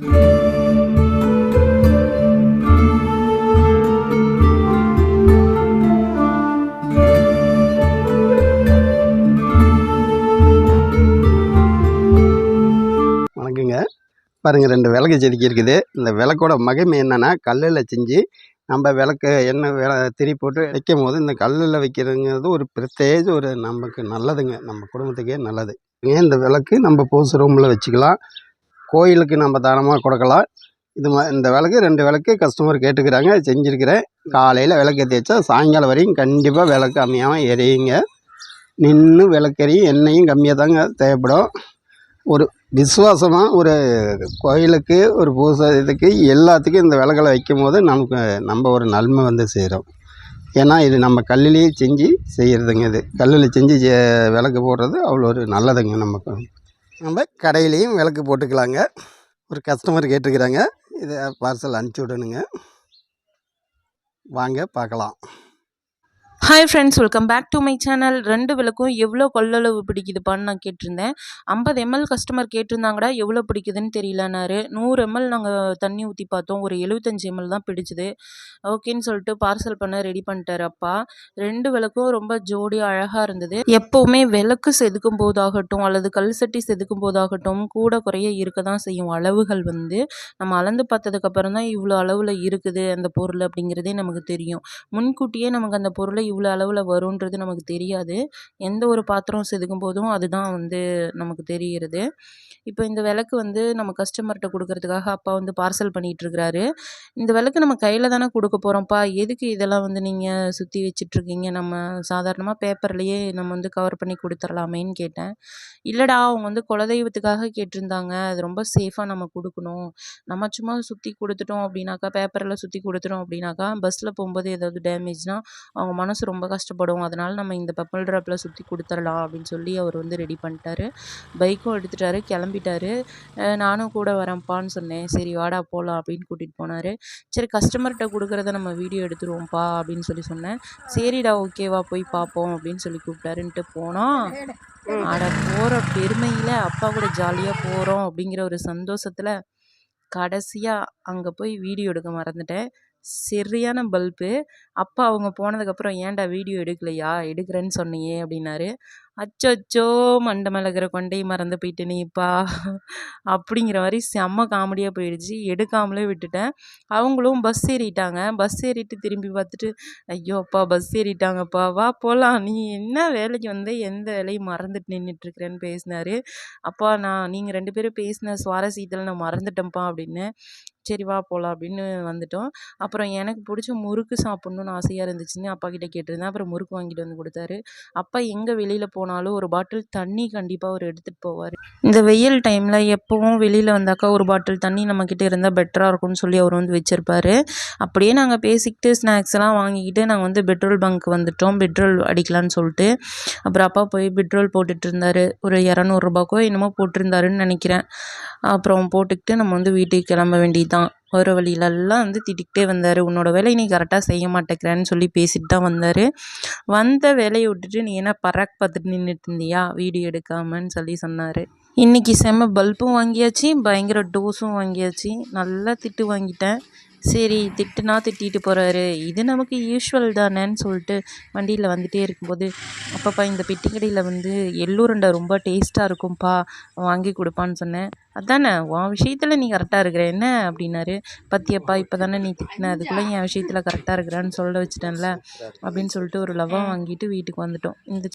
வணக்கங்க. பாருங்கள் ரெண்டு விளக்கு செதுக்கி இருக்குது. இந்த விளக்கோட மகிமை என்னென்னா கல்லில் செஞ்சு நம்ம விளக்கு எண்ணெய் விள திரி போட்டு வைக்கும் போது இந்த கல்லில் வைக்கிறதுங்கிறது ஒரு பிரத்யேக ஒரு நமக்கு நல்லதுங்க. நம்ம குடும்பத்துக்கே நல்லது. ஏன் இந்த விளக்கு நம்ம போஸ் ரூமில் வச்சுக்கலாம். கோயிலுக்கு நம்ம தானமாக கொடுக்கலாம். இது மா இந்த விளக்கு ரெண்டு விளக்கு கஸ்டமர் கேட்டுக்கிறாங்க செஞ்சுருக்கிறேன். காலையில் விளக்கு ஏற்றி வச்சா சாயங்காலம் வரையும் கண்டிப்பாக விளக்கு அமையாமல் எரியுங்க. நின்று விளக்கறியும் எண்ணெயும் கம்மியாக தாங்க தேவைப்படும். ஒரு விசுவாசமாக ஒரு கோயிலுக்கு ஒரு பூசை இதுக்கு எல்லாத்துக்கும் இந்த விளக்கலை வைக்கும் போது நமக்கு நம்ம ஒரு நன்மை வந்து சேரும். ஏன்னா இது நம்ம கல்லுலேயே செஞ்சு செய்கிறதுங்க இது. கல்லில் செஞ்சு செ- விளக்கு போடுறது அவ்வளோ ஒரு நல்லதுங்க நமக்கு. நம்ம கடையிலையும் விளக்கு போட்டுக்கலாங்க. ஒரு கஸ்டமர் கேட்டுருக்குறாங்க. இதை பார்சல் அனுப்பிச்சி விடணுங்க. வாங்க பார்க்கலாம். Hi friends welcome back to my channel ரெண்டு விளக்கும் எவ்வளோ கொள்ளளவு பிடிக்குதுப்பான்னு நான் கேட்டிருந்தேன். ஐம்பது எம்எல் கஸ்டமர் கேட்டிருந்தாங்கடா எவ்வளோ பிடிக்குதுன்னு தெரியலனாரு நூறு எம்எல் நாங்கள் தண்ணி ஊற்றி பார்த்தோம். ஒரு எழுபத்தஞ்சி எம்எல் தான் பிடிச்சிது. ஓகேன்னு சொல்லிட்டு பார்சல் பண்ண ரெடி பண்ணிட்டார் அப்பா. ரெண்டு விளக்கும் ரொம்ப ஜோடி அழகாக இருந்தது. எப்போவுமே விளக்கு செதுக்கும் போதாகட்டும் அல்லது கல் சட்டி செதுக்கும் போதாகட்டும் கூட குறைய இருக்க தான் செய்யும் அளவுகள் வந்து. நம்ம அளந்து பார்த்ததுக்கப்புறம் தான் இவ்வளோ அளவில் இருக்குது அந்த பொருள் அப்படிங்கிறதே நமக்கு தெரியும். முன்கூட்டியே நமக்கு அந்த பொருளை இவ்வளோ அளவில் வரும்ன்றது நமக்கு தெரியாது. எந்த ஒரு பாத்திரம் செதுக்கும் போதும் அதுதான் வந்து நமக்கு தெரிகிறது. இப்போ இந்த விளக்கு வந்து நம்ம கஸ்டமர்கிட்ட கொடுக்கறதுக்காக அப்பா வந்து பார்சல் பண்ணிகிட்ருக்கிறாரு இந்த விளக்கு நம்ம கையில் தானே கொடுக்க போகிறோம்ப்பா எதுக்கு இதெல்லாம் வந்து நீங்கள் சுற்றி வச்சிட்ருக்கீங்க நம்ம சாதாரணமாக பேப்பர்லேயே நம்ம வந்து கவர் பண்ணி கொடுத்துடலாமேன்னு கேட்டேன். இல்லைடா அவங்க வந்து குலதெய்வத்துக்காக கேட்டிருந்தாங்க. அது ரொம்ப சேஃபாக நம்ம கொடுக்கணும். நம்ம சும்மா சுற்றி கொடுத்துட்டோம் அப்படின்னாக்கா பேப்பரில் சுற்றி கொடுத்துட்டோம் அப்படின்னாக்கா பஸ்ஸில் போகும்போது ஏதாவது டேமேஜ்னால் அவங்க மனசு ரொம்ப கஷ்டப்படும். அதனால் நம்ம இந்த பெப்பல் ட்ராப்பில் சுற்றி கொடுத்துடலாம் அப்படின்னு சொல்லி அவர் வந்து ரெடி பண்ணிட்டாரு. பைக்கும் எடுத்துட்டாரு கிளம்பிட்டாரு. நானும் கூட வரேன்ப்பான்னு சொன்னேன். சரி வாடா போகலாம் அப்படின்னு கூட்டிகிட்டு போனார். சரி கஸ்டமர்கிட்ட கொடுக்குறத நம்ம வீடியோ எடுத்துருவோம்ப்பா அப்படின்னு சொல்லி சொன்னேன். சரிடா ஓகேவா போய் பார்ப்போம் அப்படின்னு சொல்லி கூப்பிட்டாருன்ட்டு போனோம். அட போகிற பெருமையில் அப்பா கூட ஜாலியாக போகிறோம் அப்படிங்கிற ஒரு சந்தோஷத்தில் கடைசியாக அங்கே போய் வீடியோ எடுக்க மறந்துட்டேன். சரியான பல்பு அப்பா அவங்க போனதுக்கப்புறம் ஏன்டா வீடியோ எடுக்கலையா? எடுக்கிறேன்னு சொன்னியே அப்படின்னாரு. அச்சோ மண்டை மேலே இருக்கிற கொண்டையை மறந்து போயிட்டு நீப்பா அப்படிங்கிற மாதிரி செம்ம காமெடியாக போயிடுச்சு. எடுக்காமலே விட்டுட்டேன். அவங்களும் பஸ் ஏறிட்டாங்க. பஸ் ஏறிட்டு திரும்பி பார்த்துட்டு ஐயோ அப்பா பஸ் ஏறிட்டாங்கப்பா. வா போகலாம் நீ என்ன வேலைக்கு வந்து? எந்த வேலையும் மறந்துட்டு நின்றுட்டுருக்குறேன்னு பேசினார். அப்பா நான் நீங்கள் ரெண்டு பேரும் பேசின சுவாரஸ்யத்தில் நான் மறந்துட்டேன்ப்பா அப்படின்னு. சரி வா போகலாம் அப்படின்னு வந்துட்டோம். அப்புறம் எனக்கு பிடிச்ச முறுக்கு சாப்பிட்ணுன்னு ஆசையாக இருந்துச்சுன்னு அப்பா கிட்டே கேட்டிருந்தேன். அப்புறம் முறுக்கு வாங்கிட்டு வந்து கொடுத்தாரு. அப்பா எங்கே வெளியில் போனாலும் ஒரு பாட்டில் தண்ணி கண்டிப்பாக அவர் எடுத்துகிட்டு போவார். இந்த வெயில் டைமில் எப்போவும் வெளியில் வந்தாக்கா ஒரு பாட்டில் தண்ணி நம்மக்கிட்ட இருந்தால் பெட்டராக இருக்கும்னு சொல்லி அவர் வந்து வச்சுருப்பாரு. அப்படியே நாங்கள் பேசிக்கிட்டு ஸ்நாக்ஸ் எல்லாம் வாங்கிக்கிட்டு நாங்கள் வந்து பெட்ரோல் பங்க் வந்துட்டோம். பெட்ரோல் அடிக்கலான்னு சொல்லிட்டு. அப்புறம் அப்பா போய் பெட்ரோல் போட்டுட்டு இருந்தார். ஒரு இரநூறுபாக்கோ என்னமோ போட்டிருந்தாருன்னு நினைக்கிறேன். அப்புறம் போட்டுக்கிட்டு நம்ம வந்து வீட்டுக்கு கிளம்ப வேண்டியதுதான். வர வழியிலெல்லாம் வந்து திட்டிக்கிட்டே வந்தார். உன்னோட வேலையை நீ கரெக்டாக செய்ய மாட்டேங்கிறேன்னு சொல்லி பேசிட்டு தான் வந்தார். வந்த வேலையை விட்டுட்டு நீ என்ன பராக் பார்த்துட்டு நின்றுட்டு இருந்தியா? வீடியோ எடுக்காமன்னு சொல்லி சொன்னார். இன்றைக்கி செம்ம பல்பும் வாங்கியாச்சு பயங்கர டோஸும் வாங்கியாச்சு. நல்லா திட்டு வாங்கிட்டேன். சரி திட்டுனா திட்டிட்டு போகிறாரு இது நமக்கு யூஷுவல் தானேன்னு சொல்லிட்டு வண்டியில் வந்துட்டே இருக்கும்போது அப்பப்பா இந்த பெட்டி கடையில் வந்து எள்ளுருண்டை ரொம்ப டேஸ்ட்டாக இருக்கும்ப்பா வாங்கி கொடுப்பான்னு சொன்னேன். அதானே உன் விஷயத்தில் நீ கரெக்டாக இருக்கிற என்ன? அப்படின்னாரு. பத்தியப்பா இப்போ தானே நீ திட்டின அதுக்குள்ளே என் விஷயத்தில் கரெக்டாக இருக்கிறான்னு சொல்ல வச்சுட்டேன்ல அப்படின்னு சொல்லிட்டு ஒரு லவ்வம் வாங்கிட்டு வீட்டுக்கு வந்துட்டோம். இந்த